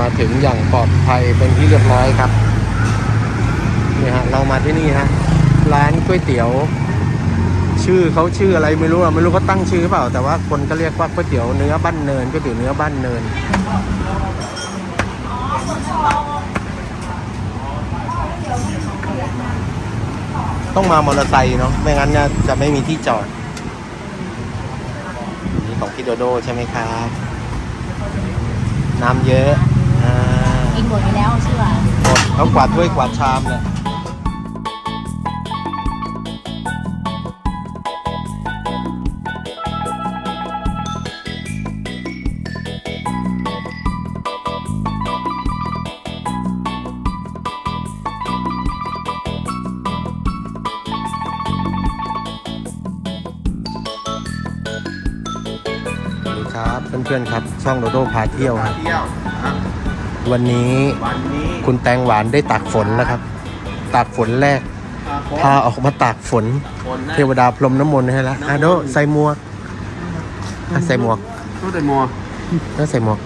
มาถึงอย่างปลอดภัยเป็นที่เรียบร้อยครับนี่ฮะเรามาที่นี่ฮะร้านก๋วยเตี๋ยว ชื่อเขาชื่ออะไรไม่รู้อะไม่รู้เขาตั้งชื่อหรือเปล่า แต่ว่าคนก็เรียกว่าก๋วยเตี๋ยวเนื้อบ้านเนินก๋วยเตี๋ยวเนื้อบ้านเนินต้องมามอเตอร์ไซค์เนาะไม่งั้นจะไม่มีที่จอดนี่ของพี่โดโดใช่ไหมครับ น้ำเยอะ กินหมดไปแล้วเชื่อหมดเขากวาดถ้วยกวาดชามเลยสวัสดีครับเพื่อนๆครับ ช่องโดโดพาเที่ยวครับเที่ยวครับ วันนี้วันนี้คุณแตงหวานได้ตากฝนแล้วครับ ตากฝนแรก พาออกมาตากฝนคนนะเทวดาพรหมน้ำมนต์ให้แล้วอาโดใส่หมวกอะใส่หมวกต้องแต่มัวแล้วใส่หมวก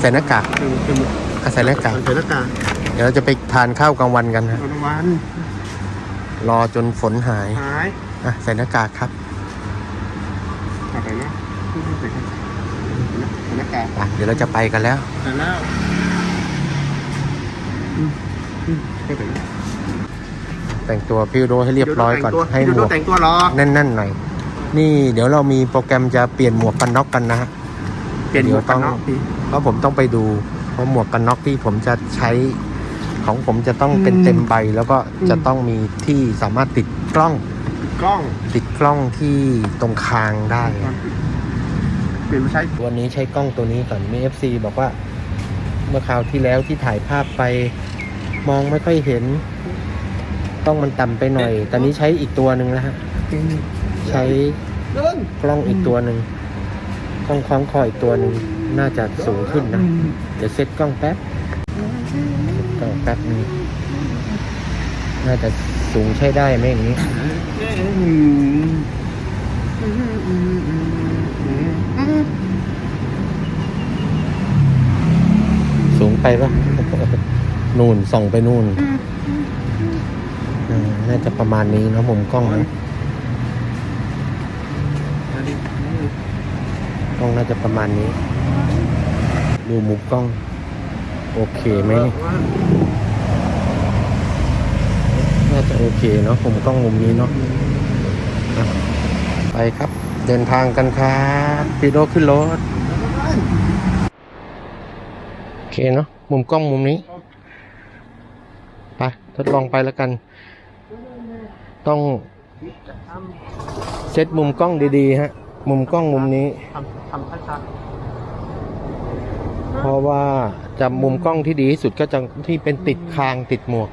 ใส่หน้ากากเป็นหมวกอะใส่หน้ากาก ใส่หน้ากาก เดี๋ยวเราจะไปทานข้าวกลางวันกันฮะวันวัน รอจนฝนหาย หายอะใส่หน้ากากครับอะไรนะใส่หน้ากากอะเดี๋ยวเราจะไปกันแล้วใส่แล้วก็ แต่งแต่งตัวพี่โดให้เรียบร้อยก่อนให้หมวกแต่งตัวรอแน่นๆหน่อยนี่เดี๋ยวเรามีโปรแกรมจะเปลี่ยนหมวกกันน็อกกันนะฮะเปลี่ยนหมวกกันน็อกเพราะผมต้องไปดูเพราะหมวกกันน็อกที่ผมจะใช้ของผมจะต้องเป็นเต็มใบแล้วก็จะต้องมีที่สามารถติดกล้องกล้อง ติดกล้องที่ตรงคางได้เปลี่ยนมาใช้วันนี้ใช้กล้องตัวนี้ก่อนมี FC บอกว่า เมื่อคราวที่แล้วที่ถ่ายภาพไป มองไม่ค่อยเห็น ต้องมันต่ำไปหน่อย ตอนนี้ใช้อีกตัวหนึ่งแล้วฮะ ใช้เดินกล้องอีกตัวหนึ่งกล้องคล้องคออีกตัวหนึ่งน่าจะสูงขึ้นนะ เดี๋ยวเซ็ตกล้องแป๊บเซ็ตกล้องแป๊บนึงน่าจะสูงใช้ได้ไหมอย่างนี้สูงไปปะ นู่นส่องไปนู่นอืมน่าจะประมาณนี้เนอะมุมกล้องนะกล้องน่าจะประมาณนี้ ดูมุมกล้อง โอเคไหมเนี่ยน่าจะโอเคเนาะมุมกล้องมุมนี้เนาะอะไปครับ เดินทางกันครับปีโดขึ้นรถ โอเคเนาะมุมกล้องมุมนี้ไป ทดลองไปแล้วกัน ต้องเซตมุมกล้องดีๆฮะ มุมกล้องมุมนี้ทำทำช้าเพราะว่าจะมุมกล้องที่ดีที่สุดก็จะที่เป็นติดคางติดหมวก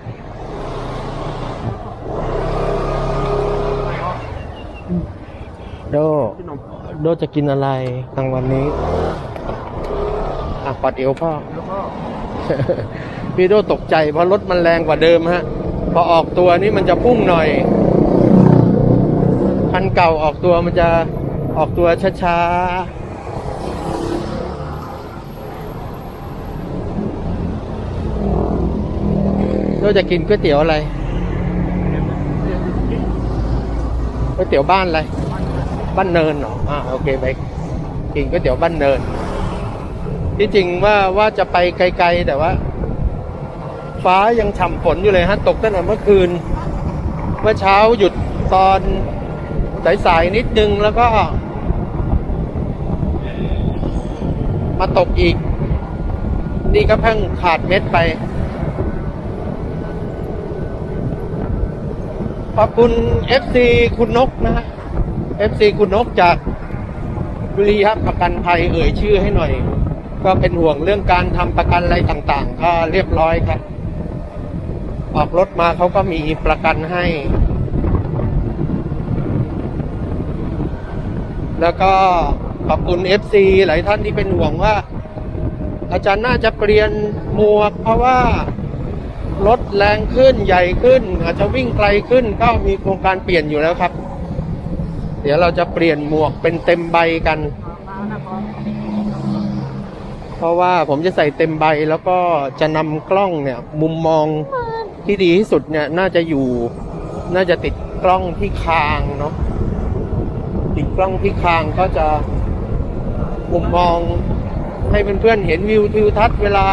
โดๆพี่นมโดจะกินอะไรกลางวันนี้ อะปัดเอวพ่อแล้วก็ พี่โดตกใจเพราะรถมันแรงกว่าเดิมฮะ พอออกตัวนี้มันจะพุ่งหน่อย คันเก่าออกตัวมันจะออกตัวช้าๆโดจะกินก๋วยเตี๋ยวอะไรก๋วยเตี๋ยวบ้านอะไร บ้านเนินเหรอ อ่าโอเคไปกินก๋วยเตี๋ยวบ้านเนิน ที่จริงว่าว่าจะไปไกล ๆ แต่ว่า ฟ้ายังฉ่ำฝนอยู่เลยฮะ ตกตั้งแต่เมื่อคืน เมื่อเช้าหยุดตอนสายๆนิดนึงแล้วก็ มาตกอีก นี่ก็เพิ่งขาดเม็ดไป ขอบคุณ FC คุณนกนะฮะ FC คุณนกจากบุรีครับประกันภัยเอ่ยชื่อให้หน่อย ก็เป็นห่วงเรื่องการทำประกันอะไรต่างๆ ก็เรียบร้อยครับ ออกรถมาเขาก็มีประกันให้ แล้วก็ขอบคุณ FC หลายท่านที่เป็นห่วงว่า อาจารย์น่าจะเปลี่ยนหมวก เพราะว่ารถแรงขึ้นใหญ่ขึ้น อาจจะวิ่งไกลขึ้นก็มีโครงการเปลี่ยนอยู่แล้วครับ เดี๋ยวเราจะเปลี่ยนหมวกเป็นเต็มใบกัน เพราะว่าผมจะใส่เต็มใบแล้วก็จะนำกล้องเนี่ย มุมมอง ที่ดีที่สุดเนี่ยน่าจะอยู่ น่าจะติดกล้องที่คางเนาะติดกล้องที่คางก็จะมุมมองให้เพื่อนๆเห็นวิวทิวทัศน์เวลา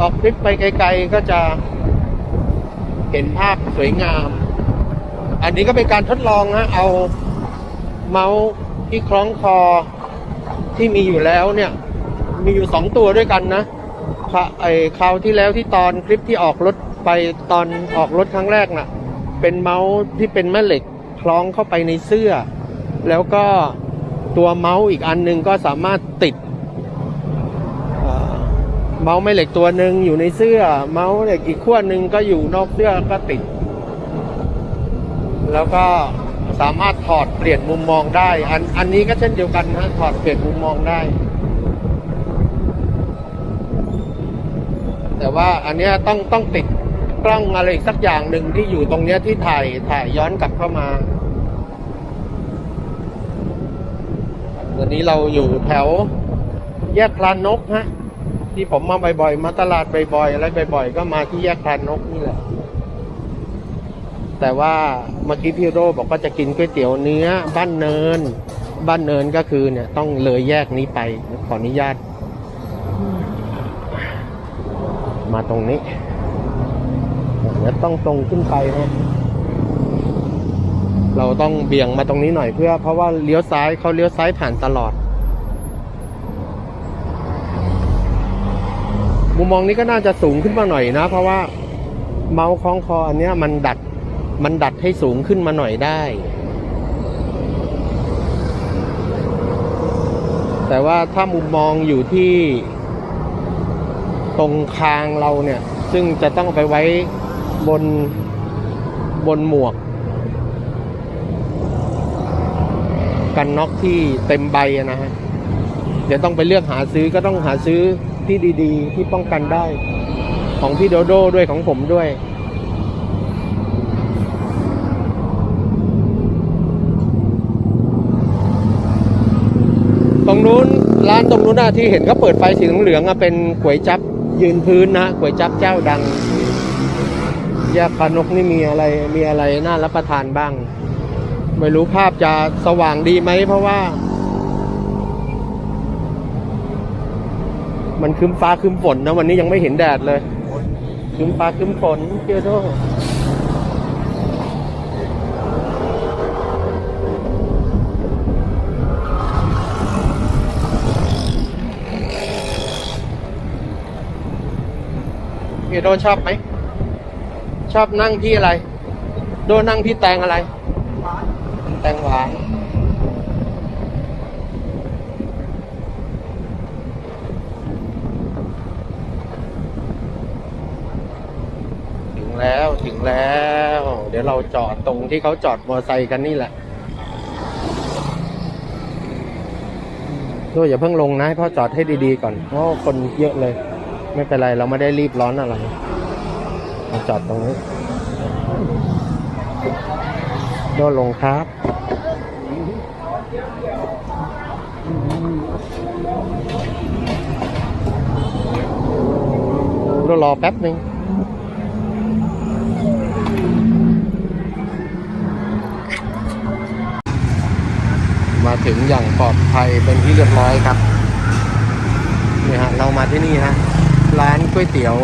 ออกทริปไปไกล ๆ ก็จะเห็นภาพสวยงาม อันนี้ก็เป็นการทดลองนะเอาเมาส์ที่คล้องคอที่มีอยู่แล้วเนี่ย มีอยู่สองตัวด้วยกันนะคราไอคราวที่แล้วที่ตอนคลิปที่ออกรถ ไปตอนออกรถครั้งแรกน่ะ เป็นเมาส์ที่เป็นแม่เหล็กคล้องเข้าไปในเสื้อ แล้วก็ตัวเมาส์อีกอันหนึงก็สามารถติดเมาส์แม่เหล็กตัวหนึ่งอยู่ในเสื้อ เมาส์เหล็กอีกขั้วหนึ่งก็อยู่นอกเสื้อก็ติด แล้วก็สามารถถอดเปลี่ยนมุมมองได้ อันอันนี้ก็เช่นเดียวกันนะถอดเปลี่ยนมุมมองได้ แต่ว่าอันนี้ต้องต้องติด กล้องอะไรอีกสักอย่างหนึ่งที่อยู่ตรงเนี้ยที่ถ่ายถ่ายย้อนกลับเข้ามา วันนี้เราอยู่แถว แยกพลานนกฮะ ที่ผมมาบ่อยๆ มาตลาดบ่อยๆอะไรบ่อยๆ ก็มาที่แยกพลานนกนี่แหละ แต่ว่าเมื่อกี้พี่โรบอกว่าจะกินก๋วยเตี๋ยวเนื้อ บ้านเนิน บ้านเนินก็คือเนี่ย ต้องเลยแยกนี้ไปขออนุญาต มาตรงนี้ เดี๋ยวต้องตรงขึ้นไปนะเราต้องเบี่ยงมาตรงนี้หน่อยเพื่อ เพราะว่าเลี้ยวซ้ายเขาเลี้ยวซ้ายผ่านตลอด มุมมองนี้ก็น่าจะสูงขึ้นมาหน่อยนะ เพราะว่าเมาส์คล้องคออันเนี้ยมันดัดมันดัดให้สูงขึ้นมาหน่อยได้ แต่ว่าถ้ามุมมองอยู่ที่ตรงคางเราเนี่ย ซึ่งจะต้องไปไว้ บนบนหมวก กันน็อกที่เต็มใบนะฮะ เดี๋ยวต้องไปเลือกหาซื้อก็ต้องหาซื้อที่ดีๆ ที่ป้องกันได้ ของพี่โดโด้ด้วยของผมด้วยตรงนู้นร้านตรงนู้นนะที่เห็นเขาเปิดไฟสีเหลืองๆอะเป็นก๋วยจับยืนพื้นนะก๋วยจับเจ้าดัง แยกพานกนี่มีอะไรมีอะไรน่ารับประทานบ้าง ไม่รู้ภาพจะสว่างดีไหมเพราะว่า มันคืมฟ้าคืมฝนนะวันนี้ยังไม่เห็นแดดเลยคืมฟ้าคืมฝนเกียโดเกียโดชอบไหม ชอบนั่งที่อะไร โดนั่งที่แตงอะไร แตงหวานถึงแล้วถึงแล้ว เดี๋ยวเราจอดตรงที่เขาจอดมอเตอร์ไซค์กันนี่แหละด้วยอย่าเพิ่งลงนะให้พ่อจอดให้ดีๆก่อนเพราะคนเยอะเลย ไม่เป็นไรเราไม่ได้รีบร้อนอะไร มาจอดตรงนี้โดนลงครับเรารอแป๊บหนึ่งมาถึงอย่างปลอดภัยเป็นที่เรียบร้อยครับนี่ฮะเรามาที่นี่ฮะร้านก๋วยเตี๋ยว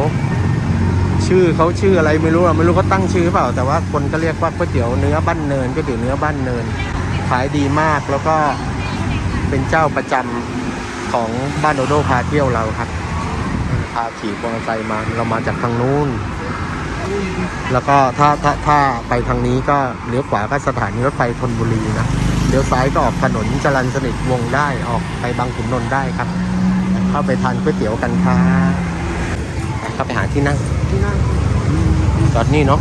ชื่อเขาชื่ออะไรไม่รู้อะไม่รู้เขาตั้งชื่อเปล่า แต่ว่าคนก็เรียกว่าก๋วยเตี๋ยวเนื้อบ้านเนินก๋วยเตี๋ยวเนื้อบ้านเนินขายดีมากแล้วก็เป็นเจ้าประจำของบ้านโดโดพาเที่ยวเราครับพาขี่มอเตอร์ไซค์มาเรามาจากทางนู้น แล้วก็ถ้าถ้าถ้าไปทางนี้ก็เลี้ยวขวาก็สถานีรถไฟธนบุรีนะเลี้ยวซ้ายก็ออกถนนจรัญสนิทวงศ์ได้ออกไปบางขุนนนท์ได้ครับ เข้าไปทานก๋วยเตี๋ยวกันครับเข้าไปหาที่นั่ง ที่นั่งจอดนี่เนาะ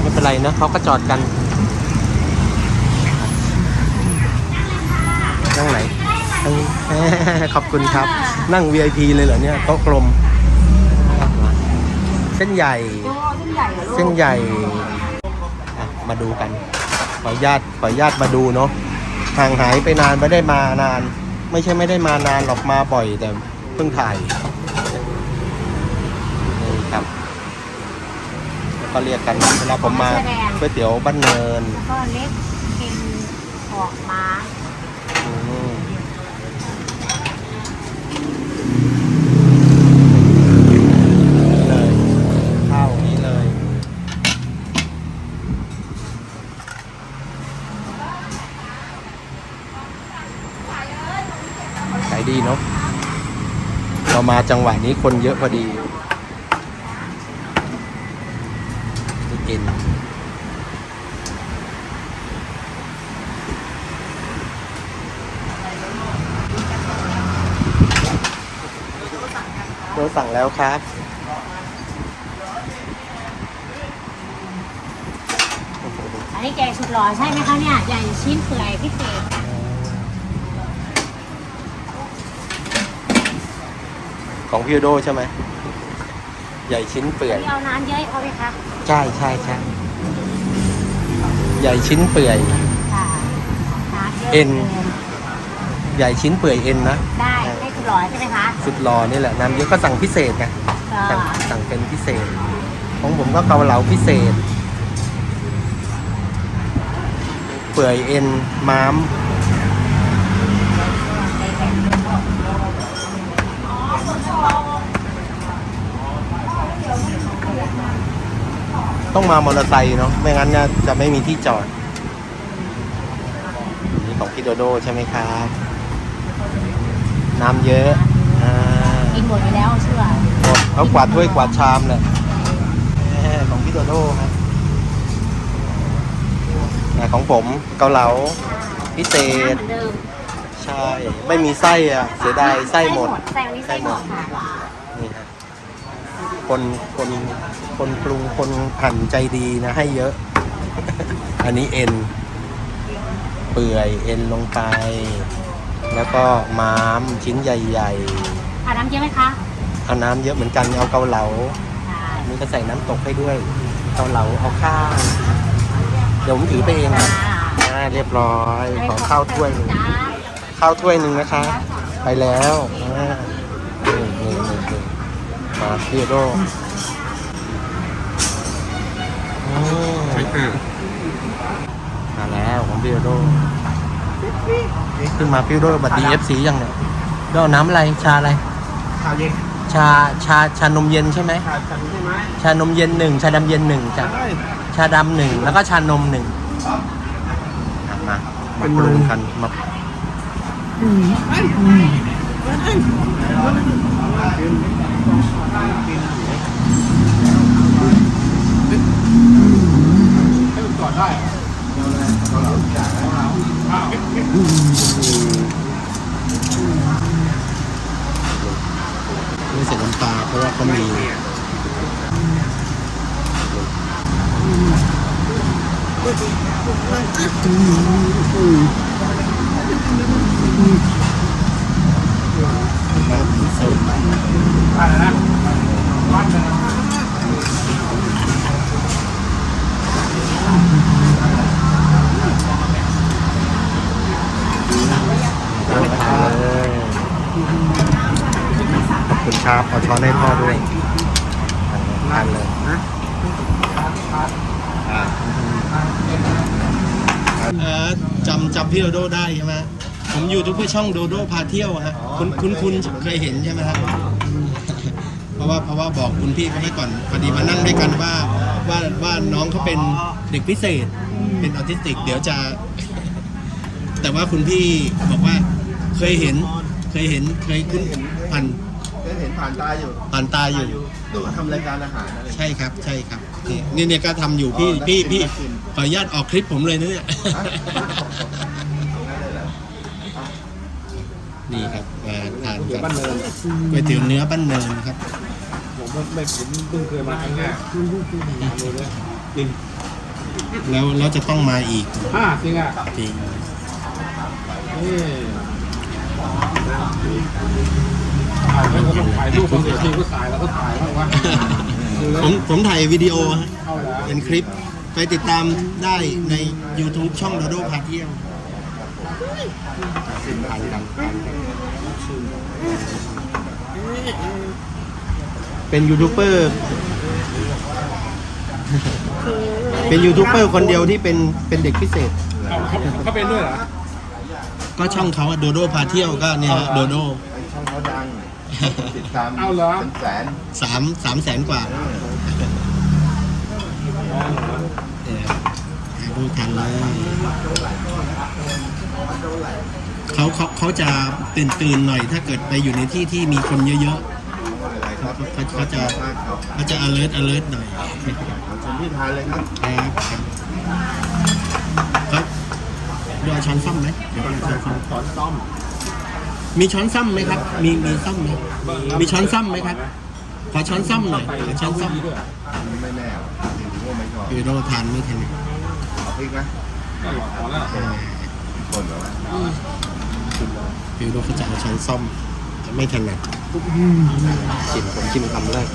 ไม่เป็นไรนะเขาก็จอดกันนั่งไหนนั่งขอบคุณครับ นั่ง VIP เลยเหรอเนี่ยโต๊ะกลม เส้นใหญ่โอ้เส้นใหญ่เหรอลูกเส้นใหญ่อะมาดูกัน ขออนุญาตขออนุญาตมาดูเนาะห่างหายไปนานไม่ได้มานาน ไม่ใช่ไม่ได้มานานหรอกมาบ่อยแต่พิ่งถ่ายนี่ครับ แล้วก็เรียกกันเวลาผมมาก๋วยเตี๋ยวบ้านเนินแล้วก็เล็กเป็นออกมาอืมเลยข้าวนี้เลย ขายดีเนาะเรามาจังหวะนี้คนเยอะพอดีนี่เอ็น เราสั่งแล้วครับ อันนี้แกงสุดหล่อใช่ไหมคะเนี่ย ใหญ่ชิ้นเปื่อยพิเศษของพี่โดใช่ไหม ใหญ่ชิ้นเปื่อยพี่เอาน้ำเยอะให้เขาไหมคะใช่ใช่ใช่ใหญ่ชิ้นเปื่อย ค่ะน้ำเยอะเอ็นกิใหญ่ชิ้นเปื่อยเอ็นนะ ได้ให้สุดห ล่อใช่ไหมคะสุดรอนี่แหละน้ำเยอะก็สั่งพิเศษไงก็สั่งสั่งเป็นพิเศษ ของผมก็เกาเหลาพิเศษ เปื่อยเอ็นม้ามต้องมามอเตอร์ไซค์เนาะไม่งั้นเนี่ยจะไม่มีที่จอดนี่ของพี่โดโดใช่ไหมครับ น้ำเยอะอ่ากินหมดไปแล้วเชื่อหมดเขากวาดถ้วยกวาดชามเลยแหมของพี่โดโดครับอ่าของผมเกาเหลาพิเศน้ำเหษมือนเดิมใช่ ไม่มีไส้อะเสียดายไส้หมด ไส้วันนี้ไส้หมดค่ะนี่ฮะคนคนคนปรุงคนหั่นใจดีนะ ให้เยอะ อันนี้เอ็น เปื่อยเอ็นลงไป แล้วก็ม้ามชิ้นใหญ่อ่าน้ำเยอะไหมคะๆ เอาน้ำเยอะเหมือนกัน เอาเกาเหลาค่ะนี่ก็ใส่น้ำตกให้ด้วย เกาเหลา เอาข้าว เดี๋ยวผมถือไปเองนะอ่าเรียบร้อย ขอข้าวถ้วยหนึ่ง จ้าข้าวถ้วยหนึ่งนะคะ ไปแล้วอ่านี่นี่นี่นี่มาพี่โดอืมใช่ค่ะมาแล้วของพี่โด ขึ้นมาพี่โดบัดดีเอฟซียังเนี่ยโดเอาน้ำอะไรชาอะไรข้าวเย็นชาชาชานมเย็นใช่ไหมข้าวฉันใช่ไหมชานมเย็นหนึ่งชาดำเย็นหนึ่งจ้ะได้ชาดำหนึ่งแล้วก็ชานมหนึ่งอะมามาปรุงกันมาให้มันจอดได้ ไม่ใส่น้ำปลาเพราะว่าเขามีสูตรได้แล้วนะวัดเลย ทานเลย ขอบคุณครับเอาช้อนให้พ่อด้วยทานเลยเออจำจำพี่โดโดได้ใช่ไหมผมยูทูบเบอร์ช่องโดโดพาเที่ยวฮะคุณคุณคุณเคยเห็นใช่ไหมครับเพราะว่าเพราะว่าบอกคุณพี่เขาไว้ก่อนพอดีมานั่งด้วยกันว่าว่าว่าน้องเขาเป็นเด็กพิเศษ เป็นออทิสติก เดี๋ยวจะ แต่ว่าคุณพี่บอกว่า เคยเห็น เคยเห็น เคยคุ้นผ่านเคยเห็นผ่านตาอยู่ผ่านตาอยู่ ดูทำรายการอาหารอะไร ใช่ครับ ใช่ครับ นี่นี่เนี่ยก็ทำอยู่พี่พี่ พี่ขออนุญาตออกคลิปผมเลยนะเนี่ยนี่ครับมาทานเดี๋ยวกับ้านนเนินก๋วยเตี๋ยวเนื้อบ้านเนินครับ ผมไม่ไม่ผมเพิ่งเคยมาครั้งแรกมาดูเลยจริงแล้วเราจะต้องมาอีกอ่าจริงอะจริงนี่ ถ่ายแล้วก็ต้องถ่ายรูปบางทีก็ถ่ายแล้วก็ถ่ายบ้างวะดูแล้วผมผมถ่ายวิดีโอฮะเข้าแล้วเป็นคลิป ไปติดตามได้ใน YouTube ช่องโดโดพาเที่ยวทานกันทานกันเป็นยูทูบเบอร์ เป็นยูทูบเบอร์คนเดียวที่เป็นเป็นเด็กพิเศษเอาเขาเขาเป็นด้วยเหรอ ก็ช่องเขาอะโดโดพาเที่ยวก็เนี่ยฮะโดโดไอ้ช่องเขาดังติดตามเอาเหรอ เป็นแสนสามสามแสนกว่าเออเนี่ยดูทันเลยเขาเขาเขาจะตื่นตื่นๆหน่อยถ้าเกิดไปอยู่ในที่ที่มีคนเยอะอะไรครับเขาเขาจะมากครับๆเขาจะ alert alert หน่อยเอาชมที่ทานเลยครับ ครับครับครับ ดูเอาช้อนซ่อมไหมเดี๋ยวเอาช้อนซ่อมสอนต้อม มีช้อนซ่อมไหมครับ มีมีซ่อมไหมมีช้อนซ่อมไหมครับ ขอช้อนซ่อมหน่อยขอช้อนซ่อมด้วยเหรอไม่แน่หรอกจริงๆว่าไม่ชอบคือโดทานไม่ทันเอาพริกไหมก็หลอกพอแล้วคนเหรอวะคือโดเขาจะเอาช้อนซ่อมแต่ไม่ถนัดชิมผมชิมคำแรก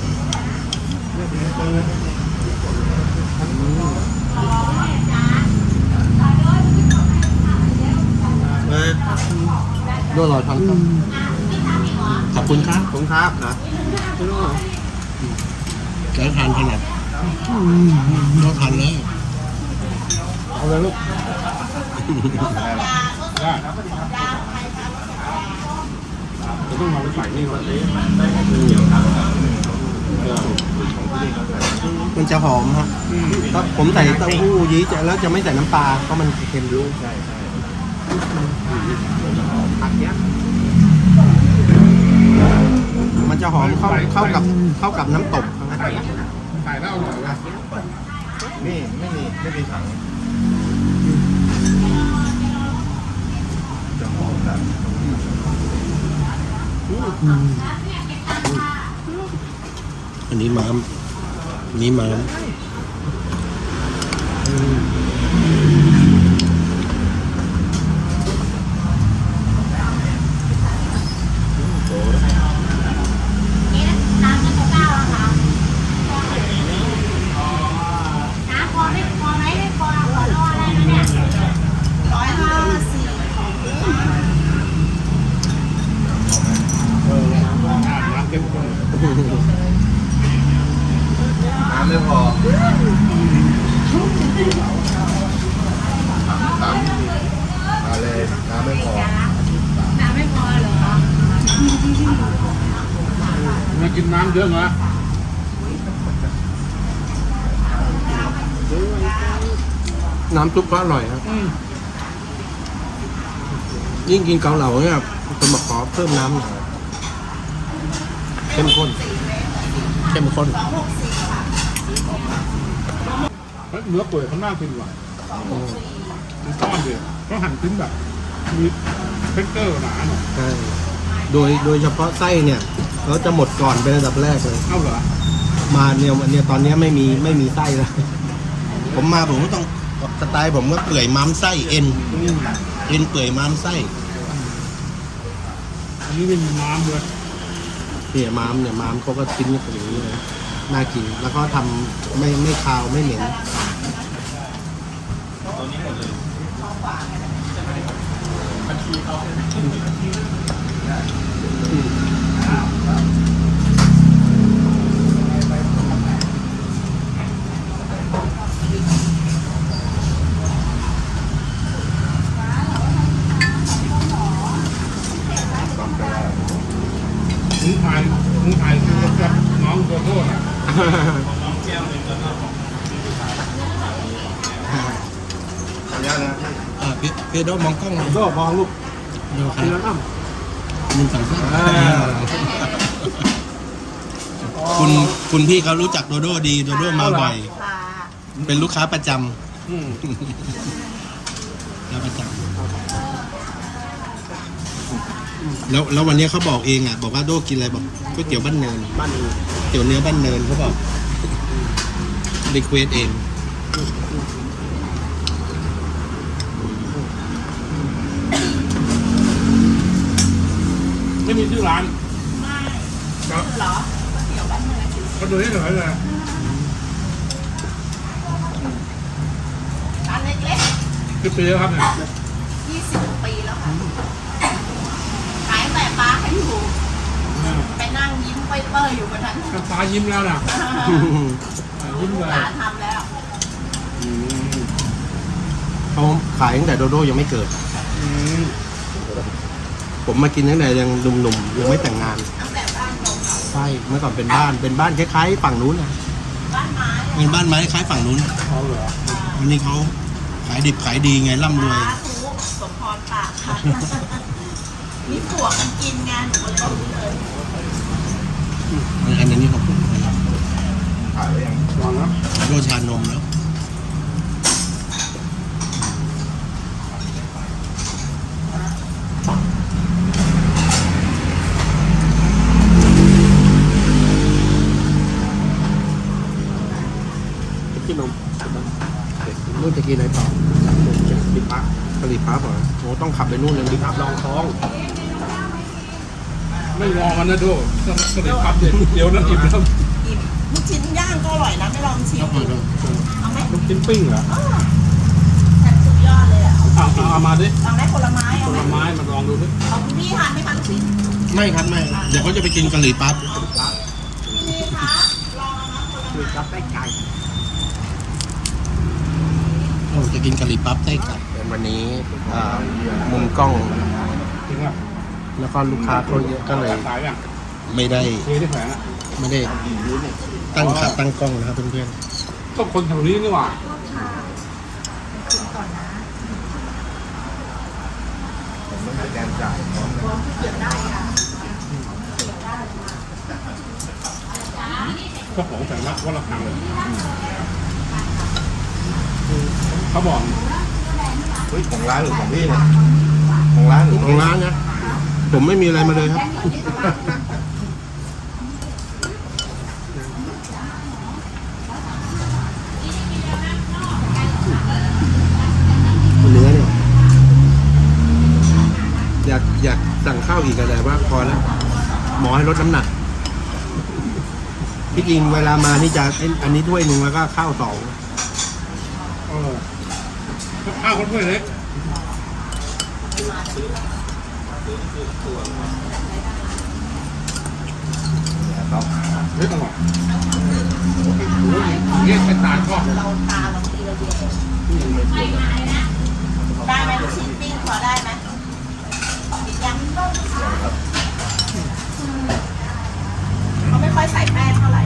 โดรอช้อนซ่อมขอบคุณครับผมครับนะแล้วทานถนัดโดทานเลยเอาเลยลูกได้จะต้องมาไปใส่นี่ก่อนมันจะหอมฮะถ้าผมใส่เต้าหู้ยี้จะแล้วจะไม่ใส่น้ำปลาเพราะมันเค็มรู้ใช่ใช่ ผักเนี้ยมันจะหอมเข้าเข้ากับเข้ากับน้ำตกครับใส่ใส่แล้วอร่อยว่ะนี่ไม่มีไม่มีถังจะหอมแบบอันนี้ม้ามอันนี้ม้าม นี่น้ำจะเก้าแล้วค่ะน้ำพอไม่พอไหมไม่พอขอรออะไรนะเนี่ยร้อยห้าสิบ น้ำเข้มข้น น้ำไม่พอสามมาเลยน้ำไม่พอ น้ำไม่พอเหรอ มากินน้ำเยอะนะ น้ำซุปก็อร่อยครับยิ่งกินเกาเหลาเนี่ยจะมาขอเพิ่มน้ำหน่อยเข้มข้น เข้มข้นเนื้อเปื่อยเขาน่ากินว่ะมันก้อนเดียวเขาหั่นชิ้นแบบมีเท็กเจอร์หนาหน่อยใช่โดยโดยเฉพาะไส้เนี่ยเขาจะหมดก่อนเป็นอันดับแรกเลย เอ้าเหรอมาเนี่ยวันเนี่ยตอนเนี้ยไม่มีไม่มีไส้แล้ว ผมมาผมก็ต้องสไตล์ผมก็เปื่อยม้ามไส้เอ็นเอ็นเปื่อยม้ามไส้อันนี้ไม่มีน้ำเลยเนี่ยม้ามเนี่ยม้ามเขาก็ชิ้นอย่างนี้เลยน่ากินแล้วก็ทำไม่ไม่คาวไม่เหม็นมึงถ่ายมึงถ่ายคือกับน้องโดโด้น่ะ อันนี้นะ อ่าพี่พี่ โดมองกล้องหน่อยโดมองลูกดูครักินบแล้วอ้ำหนึ่งสองสามอ่าคุณคุณพี่เขารู้จักโดโดดีโดโดมาบ่อย ค่ะเป็นลูกค้าประจำอืมลูกค้าประจำแล้วแล้ววันนี้เขาบอกเองอะ บอกว่าโดกินอะไรบอกก๋วยเตี๋ยวบ้านเนินบ้านเองเตี๋ยวเนื้อบ้านเนินเขาบอกรีเควสเอง ไม่มี ชื่อร้านครับเหรอเขาดูได้เหรอเลยร้านเล็กคือปีแล้วครับเนี่ยๆ20ปีแล้วค่ะ ขายแต่ปลาให้อยู่อืมไปนั่งยิ้มเป้ยๆอยู่บนนั้นน้ำฟ้ายิ้มแล้วนะยิ้มเลยหลานทำแล้ว เขาขายตั้งแต่โดโดยังไม่เกิดอืม ผมมากินตั้งแต่ยังหนุ่มๆยังไม่แต่งงานตั้งแต่บ้านตรงใช่เมื่อก่อนเป็นบ้านเป็นบ้านคล้ายๆฝั่งนู้นนะบ้านไม้เป็นบ้านไม้คล้ายฝั่งนู้นเขาเหรอวันนี้เขาขายดิบขายดีไงร่ำรวยสาธุสมพรปากค่ะนี่ปวกมันกินไงหนูก็เลยรู้เลยอันนี้ของผมถ่ายไว้ยังลองนะโรชานมแล้ว ไม่รอกันนะโดูก็เด็ดปั๊บเด็ดเดี๋ยวนั้นอิ่มแล้วอิ่มลูกชิ้นย่างก็อร่อยนะไม่ลองชิมครับผมเอาไหมลูกชิ้นปิ้งเหรอแซ่บสุดยอดเลยอะเอาเอาเอามาดิลองไหมผลไม้ผเอาไหมลไม้มาลองดูดิเอาคุณพี่ทานไหมคะลูกชิ้นไม่ครับไม่เดี๋ยวเขาจะไปกินกะหรี่ปั๊บพี่คะลองเอานะผลไม้รับได้ไก่โอ้จะกินกะหรี่ปั๊บไส้ไก่เป็นวันนี้อ่ามุมกล้องจริงป่ะ แล้วก็ลูกค้าเขาเยอะก็เลยขายอะไม่ได้เทที่แผงอะไม่ได้ตั้งขาตั้งกล้องนะครับเพื่อนก็คนแถวนี้นี่หว่าผมต้องสแกนจ่ายพร้อมนะเจ้าของแผงละว่าราคาเลยเขาบอกเฮ้ยของร้านหรือของพี่เนี่ยของร้านหรือๆของร้านนะ ผมไม่มีอะไรมาเลยครับ เนื้อเนี่ย อยากอยากสั่งข้าวอีกอะแต่ว่าพอแล้ว หมอให้ลดน้ำหนักที่จริงเวลามานี่จะอันนี้ถ้วยหนึ่งแล้วก็ข้าวสองข้าวคนถ้วยเล็ก ครับเฮ้ยอร่อยเงี้ยเป็นตาชอบเราตาเราทีละเดียวได้ไหมลูกชิ้นปิ้งพอได้ไหมยังเขาไม่ค่อยใส่แป้งเท่าไหร่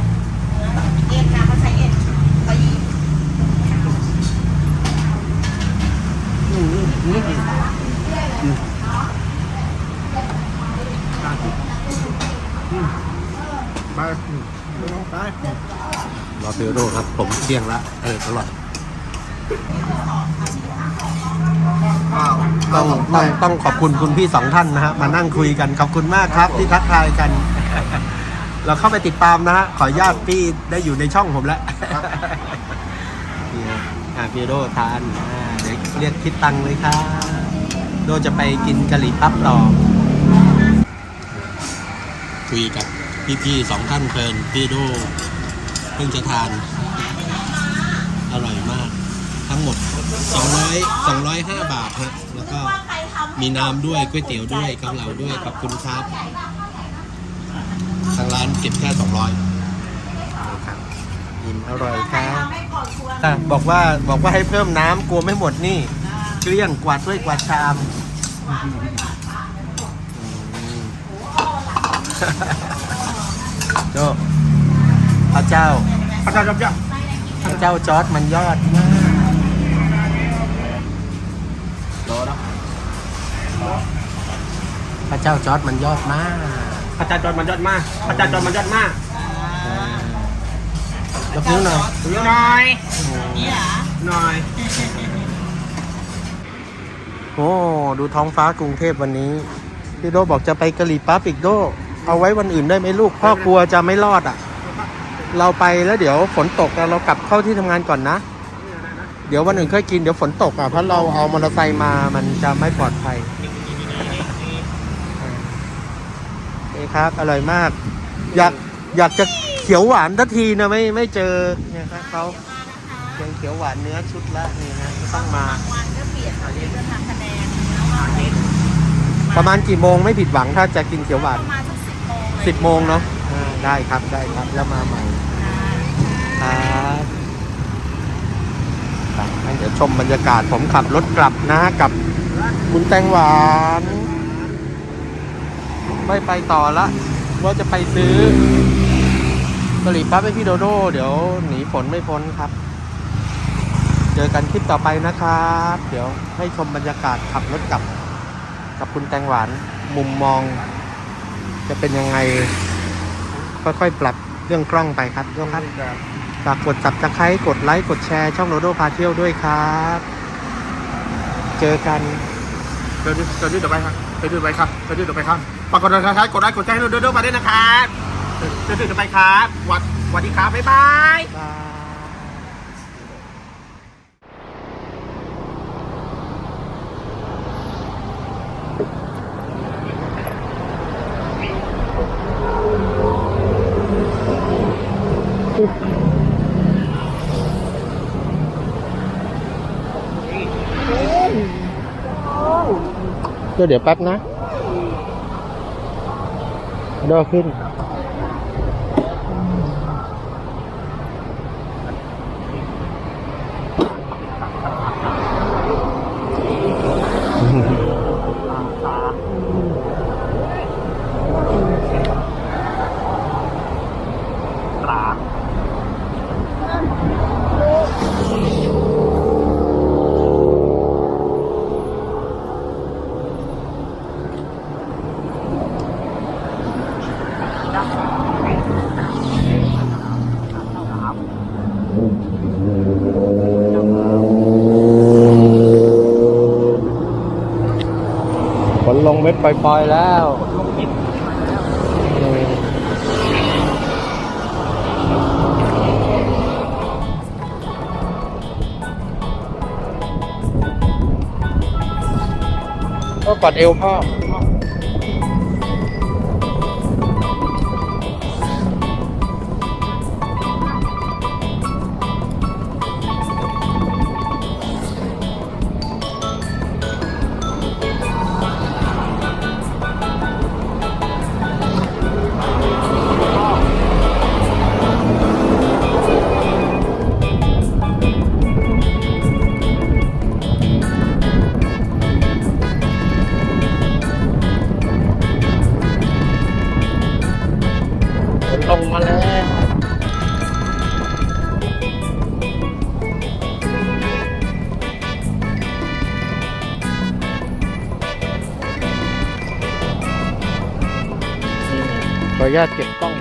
เอ็นนะเขาใช้เอ็นก็ยี รอฟิโรครับ ผมเที่ยงละเอออร่อยต้องต้องต้องขอบคุณคุณพี่สองท่านนะฮะมานั่งคุยกันขอบคุณมากครับ ที่ทักทายกัน เราเข้าไปติดตามนะฮะขออนุญาตพี่ได้อยู่ในช่องผมแล้วอาพี่โดทานเดี๋ยวเรียกคิดตังเลยครับโดจะไปกินกะหรี่ปั๊บต่อคุยกับ พี่ๆสองท่านเพลินพี่โดเพิ่งจะทาน อร่อยมาก ทั้งหมด 200 205 บาทฮะแล้วก็ว่าใครทำมีน้ำด้วยก๋วยเตี๋ยวด้วยเกาเหลาด้วยขอบคุณครับทางร้านเก็บแค่ 200ครับอิ่มอร่อยคใครรับทำให้ก่อนควรอะบอกว่าบอกว่าให้เพิ่มน้ำกลัวไม่หมดนี่ เกลี้ยงกวาดด้วยกวาดชาม โจพระเจ้า พระเจ้าจับจ้าพระเจ้าจอร์ดมันยอดมากพระเจ้าจอร์ดมันยอดมากพระเจ้าจอดมันยอดมากพระเจ้าจอดมันยอดมากยกนิ้วหน่อยเยอะหน่อยนี่เหรอหน่อยโอ้ดูท้องฟ้ากรุงเทพวันนี้พี่โดบอกจะไปกะหรี่ปั๊บอีกโด เอาไว้วันอื่นได้ไหมลูก พ่อกลัวจะไม่รอดอะ เราไปแล้วเดี๋ยวฝนตกแล้วเรากลับเข้าที่ทำงานก่อนนะ เดี๋ยววันอื่นค่อยกินเดี๋ยวฝนตกอะเพราะเราเอามอเตอร์ไซค์มามันจะไม่ปลอดภัยนี่ครับ อร่อยมาก อยากอยากจะเขียวหวานทันทีนะไม่ไม่เจอเนี่ยครับเขาเขียวเขียวหวานเนื้อชุดละนี่นะต้องมาวันก็เปลี่ยนมาเรื่อยๆทำคะแนนประมาณกี่โมงไม่ผิดหวังถ้าจะกินเขียวหวานประมาณ สักสิบโมงสิบโมงเนาะอ่าได้ครับได้ครับแล้วมาใหม่ครับไปงั้นเดี๋ยวชมบรรยากาศผมขับรถกลับนะกับคุณแตงหวานไม่ไปต่อละว่าจะไปซื้อกะหรี่ปั๊บให้พี่โดโด เดี๋ยวหนีฝนไม่พ้นครับ เจอกันคลิปต่อไปนะครับ เดี๋ยวให้ชมบรรยากาศขับรถกลับ กับคุณแตงหวานมุมมอง จะเป็นยังไง ค่อยๆ ปรับเรื่องกล้องไปครับทุกท่านฝากกด subscribe กดไลค์ กดแชร์ช่องโรโดพาเที่ยวด้วยครับ เจอกันเดี๋ยวเดี๋ยวเดี๋ยวไปครับเดี๋ยวเดี๋ยวไปครับเดี๋ยวเดี๋ยวไปครับฝากกดติดตามกดไลค์กดแชร์ให้เราเดินๆมาด้วยนะครับเดี๋ยวเดี๋ยวไปครับสวัสสวัสดีครับบ๊ายบาย ก็เดี๋ยวแป๊บนะโดขึ้น ฝนลงเม็ดปล่อยๆแล้วก็กอดเอวพ่อ ออนุญาตเก็บกล้องก่อน